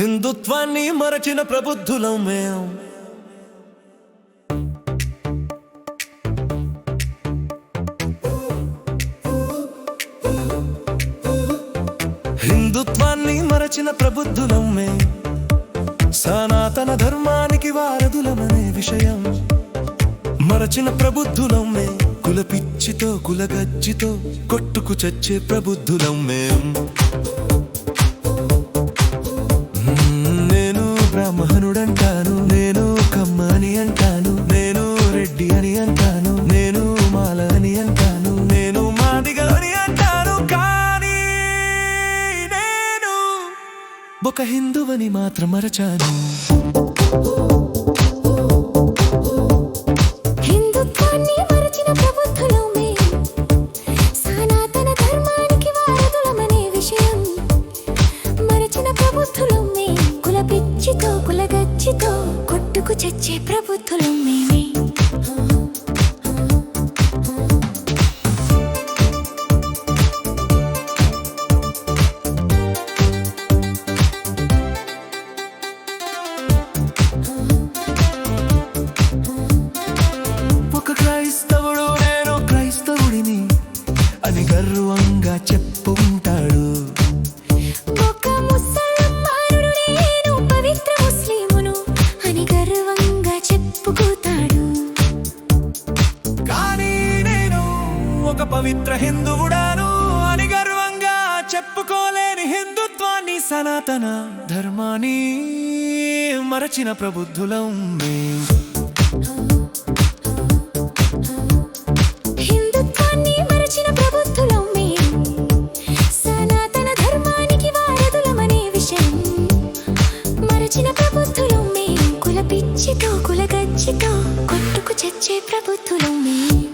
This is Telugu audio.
హిందుత్వాన్ని మరచిన ప్రబుద్ధులం మేం. హిందుత్వాన్ని మరచిన ప్రబుద్ధులం మేం. సనాతన ధర్మానికి వారధులమనే విషయం. మరచిన ప్రబుద్ధులం మే. కుల పిచ్చితో కులగజ్జితో కొట్టుకు చచ్చే ప్రబుద్ధులం మేము నేను కమ్మని అంటాను నేను రెడ్డి అని అంటాను నేను మాల అని అంటాను నేను మాదిగ అని అంటాను కానీ నేను ఒక హిందువని మాత్రం మరచాను హిందుత్వాన్ని మరచిన ప్రబుద్ధులం మేం. విషయం మరచిన ప్రబుద్ధులం మేం. కుల పిచ్చితో కులగచ్చితో చచ్చే ప్రబుద్ధులం మేమే. ఒక క్రైస్తవుడు నేను క్రైస్తవుడిని అని గర్వంగా చెప్పుకుంటాడు. పవిత్ర హిందువుడాను అని గర్వంగా చెప్పుకోలేని హిందుత్వాన్ని సనాతన ధర్మాన్ని మరచిన ప్రబుద్ధులం మేం. హిందుత్వాన్ని మరచిన సనాతన ధర్మానికి విషయం. మరచిన కుల పిచ్చితో కొట్టుకు చచ్చే ప్రభుత్వం మీ.